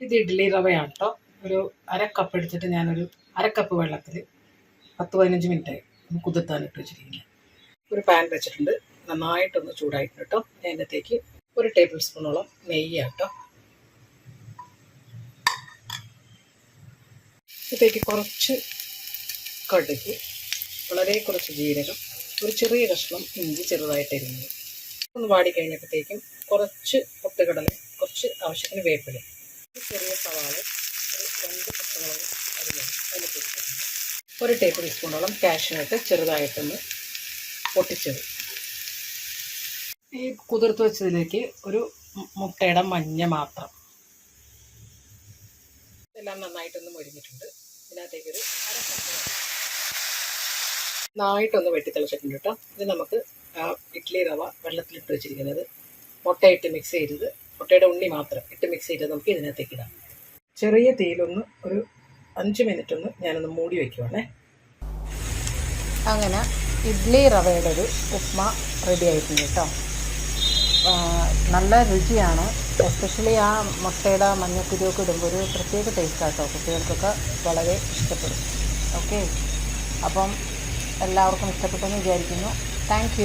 ഇത് ഇഡ്ഡലി റവയാണ് കേട്ടോ ഒരു അര കപ്പ് എടുത്തിട്ട് ഞാനൊരു അര കപ്പ് വെള്ളത്തിൽ പത്ത് പതിനഞ്ച് മിനിറ്റായി ഒന്ന് കുതിർത്താൻ ഇട്ട് വെച്ചിരിക്കുന്നത് ഒരു പാൻ വെച്ചിട്ടുണ്ട്. നന്നായിട്ടൊന്ന് ചൂടായിട്ടുണ്ട് കേട്ടോ അതിനകത്തേക്ക് ഒരു ടേബിൾ സ്പൂണോളം നെയ്യാണ് കേട്ടോ ഇതിലേക്ക് കുറച്ച് കടുക് വളരെ കുറച്ച് ജീരകം ഒരു ചെറിയ കഷ്ണം ഇഞ്ചി ചെറുതായിട്ട് എരിഞ്ഞത് ഒന്ന് വാടി കഴിഞ്ഞപ്പോഴത്തേക്കും കുറച്ച് പൊട്ടുകടല കുറച്ച് ആവശ്യത്തിന് വേപ്പില. ചെറിയ സവാള ഒരു രണ്ട് പച്ചമുളക് അരിഞ്ഞത് അതിൽ കൊടുത്തിട്ടുണ്ട് ഒരു ടേബിൾ സ്പൂണോളം കാഷ്യനട്ട് ചെറുതായിട്ടൊന്ന് പൊട്ടിച്ചത്. ഈ കുതിർത്ത് വെച്ചതിലേക്ക് ഒരു മുട്ടയുടെ മഞ്ഞ മാത്രം. ഇതെല്ലാം നന്നായിട്ടൊന്ന് മൊരിഞ്ഞിട്ടുണ്ട്. ഇതിനകത്തേക്ക് ഒരു അര. നന്നായിട്ടൊന്ന് വെട്ടി തിളച്ചിട്ടുണ്ട് കേട്ടോ. ഇത് നമുക്ക് ഇഡ്ഡലി റവ വെള്ളത്തിലിട്ട് വെച്ചിരിക്കുന്നത്. മുട്ടയിട്ട് മിക്സ് ചെയ്തത് മുട്ടയുടെ ഉണ്ണി മാത്രം ഇട്ട് മിക്സ് ചെയ്ത് നമുക്ക് ഇതിനകത്തേക്ക് ഇടാം. ചെറിയ തീയിലൊന്ന് ഒരു അഞ്ച് മിനിറ്റ് ഒന്ന് ഞാനൊന്ന് മൂടി വയ്ക്കുവാണേ അങ്ങനെ ഇഡ്ലി റവയുടെ ഒരു ഉപ്മ റെഡി ആയിട്ടുണ്ട് കേട്ടോ. നല്ല രുചിയാണ്. എസ്പെഷ്യലി ആ മുട്ടയുടെ മഞ്ഞക്കുരുവൊക്കെ ഇടുമ്പോൾ ഒരു പ്രത്യേക ടേസ്റ്റ് ആട്ടോ. കുട്ടികൾക്കൊക്കെ വളരെ ഇഷ്ടപ്പെടും. ഓക്കെ അപ്പം എല്ലാവർക്കും ഇഷ്ടപ്പെട്ടെന്ന് വിചാരിക്കുന്നു. താങ്ക്